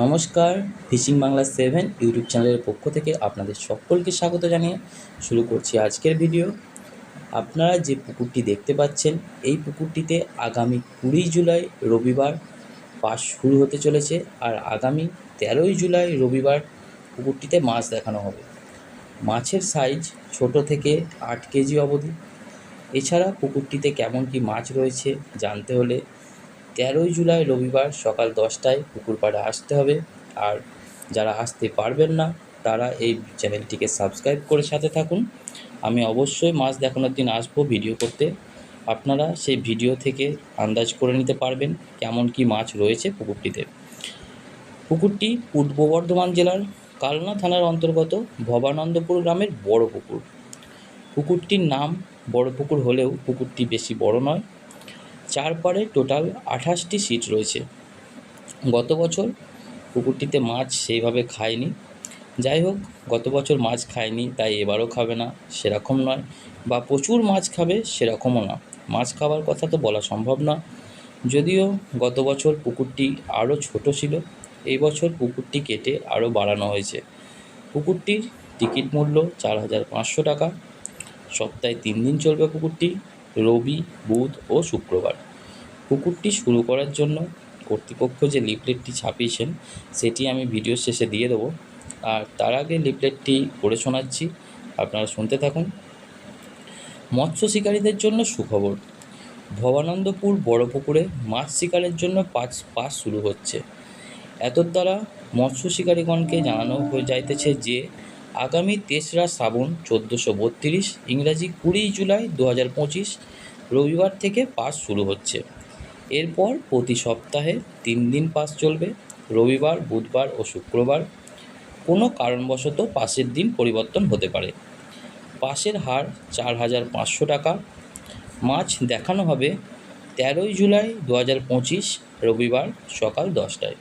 নমস্কার, fishing Bangla seven YouTube চ্যানেলের পক্ষ থেকে আপনাদের সকলকে স্বাগত জানিয়ে শুরু করছি আজকের ভিডিও। আপনারা যে পুকুরটি দেখতে পাচ্ছেন, এই পুকুরটিতে আগামী কুড়ি জুলাই রবিবার পাস শুরু হতে চলেছে আর আগামী তেরোই জুলাই রবিবার পুকুরটিতে মাছ দেখানো হবে। মাছের সাইজ ছোট থেকে আট কেজি অবধি। এছাড়া পুকুরটিতে কেমন কি মাছ রয়েছে জানতে হলে তেরোই জুলাই রবিবার সকাল দশটায় পুকুর পাড়ে আসতে হবে। আর যারা আসতে পারবেন না, তারা এই চ্যানেলটিকে সাবস্ক্রাইব করে সাথে থাকুন। আমি অবশ্যই মাছ দেখানোর দিন আসব ভিডিও করতে। আপনারা সেই ভিডিও থেকে আন্দাজ করে নিতে পারবেন কেমন কি মাছ রয়েছে পুকুরটিতে। পুকুরটি পূর্ব বর্ধমান জেলার কালনা থানার অন্তর্গত ভবানন্দপুর গ্রামের বড় পুকুর। পুকুরটির নাম বড় পুকুর হলেও পুকুরটি বেশি বড় নয় চার পাড়ে টোটাল আঠাশটি সিট রয়েছে। গত বছর পুকুরটিতে মাছ সেইভাবে খায়নি। যাই হোক, গত বছর মাছ খায়নি, তাই এবারও খাবে না, সেরকম নয়। বা প্রচুর মাছ খাবে, সেরকমও না। মাছ খাওয়ার কথা তো বলা সম্ভব না। যদিও গত বছর পুকুরটি আরও ছোট ছিল, এই বছর পুকুরটি কেটে আরও বাড়ানো হয়েছে। পুকুরটির টিকিট মূল্য চার হাজার পাঁচশো টাকা। সপ্তাহে তিন দিন চলবে পুকুরটি, রবি, বুধ ও শুক্রবার। পুকুরটি শুরু করার জন্য কর্তৃপক্ষ যে লিফলেটটি ছাপিয়েছেন, সেটি আমি ভিডিও শেষে দিয়ে দেবো। আর তার আগে লিফলেটটি পড়ে শোনাচ্ছি, আপনারা শুনতে থাকুন। মৎস্য শিকারীদের জন্য সুখবর, ভবানন্দপুর বড় পুকুরে মাছ শিকারের জন্য পাঁচ পাস শুরু হচ্ছে। এতর দ্বারা মৎস্য শিকারীগণকে জানানো হয়ে যাইতেছে যে, আগামী তেসরা শ্রাবণ চোদ্দোশো বত্রিশ ইংরাজি কুড়ি জুলাই দু হাজার পঁচিশ রবিবার থেকে পাস শুরু হচ্ছে। এরপর প্রতি সপ্তাহে তিন দিন পাস চলবে, রবিবার, বুধবার ও শুক্রবার। কোনো কারণবশত পাসের দিন পরিবর্তন হতে পারে। পাসের হার চার হাজার পাঁচশো টাকা। মাছ দেখানো হবে তেরোই জুলাই দু হাজার পঁচিশ, রবিবার সকাল দশটায়।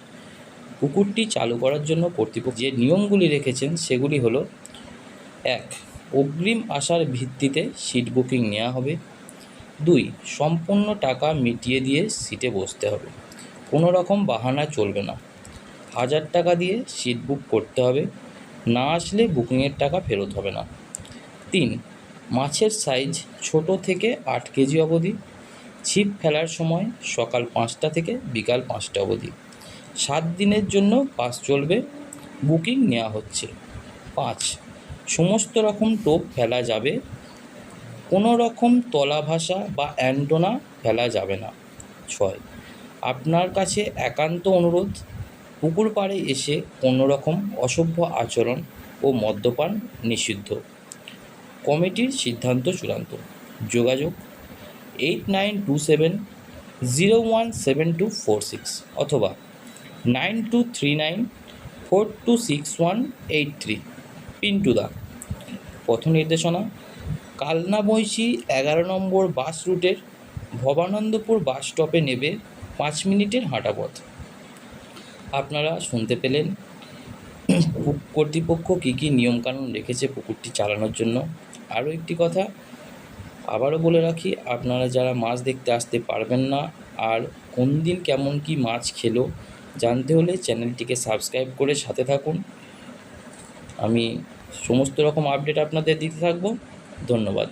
পুকুরটি চালু করার জন্য কর্তৃপক্ষ যে নিয়মগুলি রেখেছেন সেগুলি হলো, এক, অগ্রিম আসার ভিত্তিতে সিট বুকিং নেওয়া হবে। দুই, সম্পূর্ণ টাকা মিটিয়ে দিয়ে সিটে বসতে হবে। কোনো রকম বাহানা চলবে না। হাজার টাকা দিয়ে সিট বুক করতে হবে। না আসলে বুকিংয়ের টাকা ফেরত হবে না। তিন, মাছের সাইজ ছোট থেকে আট কেজি অবধি। ছিপ ফেলার সময় সকাল পাঁচটা থেকে বিকাল পাঁচটা অবধি। সাত দিনের জন্য পাস চলবে। বুকিং নেওয়া হচ্ছে। পাঁচ, সমস্ত রকম টোপ ফেলা যাবে। কোনো রকম তলা ভাষা বা অ্যান্টোনা ফেলা যাবে না। ছয়, আপনার কাছে একান্ত অনুরোধ, পুকুর পাড়ে এসে কোনো রকম অসভ্য আচরণ ও মদ্যপান নিষিদ্ধ। কমিটির সিদ্ধান্ত চূড়ান্ত। যোগাযোগ eight nine two seven zero one seven two four six অথবা nine two three nine four two six one eight three Pintu দা পথ নির্দেশনা কালনা বৈশি এগারো নম্বর বাস রুটের ভবানন্দপুর বাস স্টপে নেবে পাঁচ মিনিটের হাঁটা পথ আপনারা শুনতে পেলেন কর্তৃপক্ষ কী কী নিয়মকানুন রেখেছে পুকুরটি চালানোর জন্য। আরও একটি কথা, আবারও বলে রাখি, আপনারা যারা মাছ দেখতে আসতে পারবেন না আর কোন দিন কেমন কি মাছ খেলো জানতে হলে চ্যানেলটিকে সাবস্ক্রাইব করে সাথে থাকুন। আমি সমস্ত রকম আপডেট আপনাদের দিতে থাকব। ধন্যবাদ।